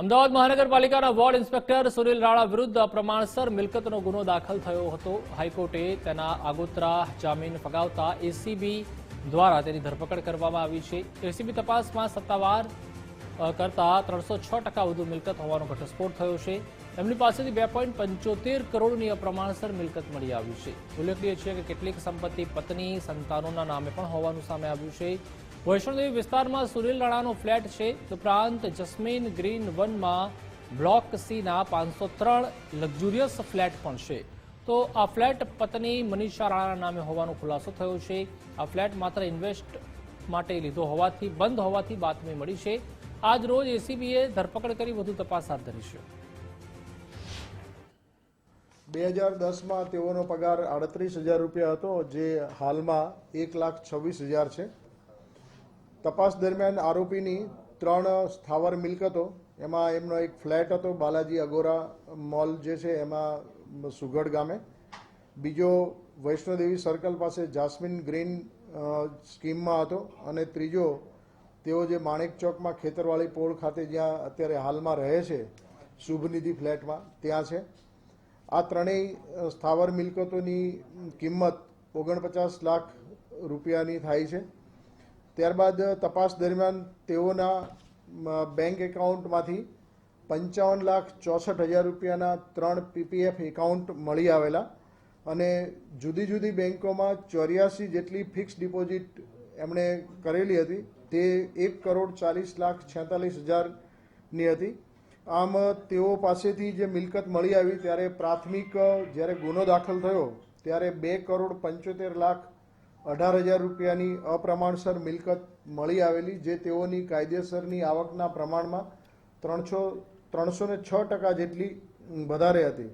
અમદાવાદ મહાનગરપાલિકાના ward inspector Sunil Rana વિરુદ્ધ પ્રમાણસર મિલકતનો ગુનો દાખલ થયો હતો. હાઈકોર્ટે તેના આગોતરા જામીન ફગાવતા એસીબી દ્વારા તેની ધરપકડ કરવામાં આવી છે. એસીબી તપાસમાં સત્તાવાર કરતા ત્રણસો છ ટકા વધુ મિલકત હોવાનો ઘટસ્ફોટ થયો છે. એમની પાસેથી બે પોઈન્ટ પંચોતેર કરોડની અપ્રમાણસર મિલકત મળી આવી છે. ઉલ્લેખનીય છે કે કેટલીક સંપત્તિ પત્ની સંતાનોના નામે પણ હોવાનું સામે આવ્યું છે. વૈષ્ણોદેવી વિસ્તારમાં સુનિલ રાણાનો ફ્લેટ છે. ઉપરાંત જસ્મીન ગ્રીન વનમાં બ્લોક સીના પાંચસો ત્રણ લક્ઝુરિયસ ફ્લેટ પણ છે. તો આ ફ્લેટ પત્ની મનીષા રાણાના નામે હોવાનો ખુલાસો થયો છે. આ ફ્લેટ માત્ર ઇન્વેસ્ટ માટે લીધો હોવાથી, બંધ હોવાથી બાતમી મળી છે. આજ રોજ એસીબીએ ધરપકડ કરી વધુ તપાસ હાથ ધરી છે. બે હજાર દસમાં તેઓનો પગાર આડત્રીસ હજાર રૂપિયા હતો, જે હાલમાં એક લાખ છવ્વીસ હજાર છે. તપાસ દરમિયાન આરોપીની ત્રણ સ્થાવર મિલકતો, એમાં એમનો એક ફ્લેટ હતો, બાલાજી અગોરા મોલ જે છે, એમાં સુગઢ ગામે. બીજો વૈષ્ણોદેવી સર્કલ પાસે જાસ્મિન ગ્રીન સ્કીમમાં હતો અને ત્રીજો તેઓ જે માણેક ચોકમાં ખેતરવાળી પોળ ખાતે જ્યાં અત્યારે હાલમાં રહે છે, શુભનિધિ ફ્લેટમાં, ત્યાં છે. આ ત્રણેય સ્થાવર મિલકતોની કિંમત ઓગણપચાસ લાખ રૂપિયાની થાય છે. ત્યારબાદ તપાસ દરમિયાન તેઓના બેંક એકાઉન્ટમાંથી પંચાવન લાખ ચોસઠ હજાર રૂપિયાના ત્રણ પીપીએફ એકાઉન્ટ મળી આવેલા અને જુદી જુદી બેંકોમાં ચોર્યાસી જેટલી ફિક્સ ડિપોઝિટ એમણે કરેલી હતી. તે એક કરોડ ચાલીસ લાખ છેતાલીસ હજારની હતી. આમ તેઓ પાસેથી જે મિલકત મળી આવી ત્યારે પ્રાથમિક જ્યારે ગુનો દાખલ થયો, ત્યારે બે કરોડ પંચોતેર લાખ અઢાર હજાર રૂપિયાની અપ્રમાણસર મિલકત મળી આવેલી, જે તેઓની કાયદેસરની આવકના પ્રમાણમાં ત્રણસો ત્રણસો ને છ ટકા જેટલી વધારે હતી.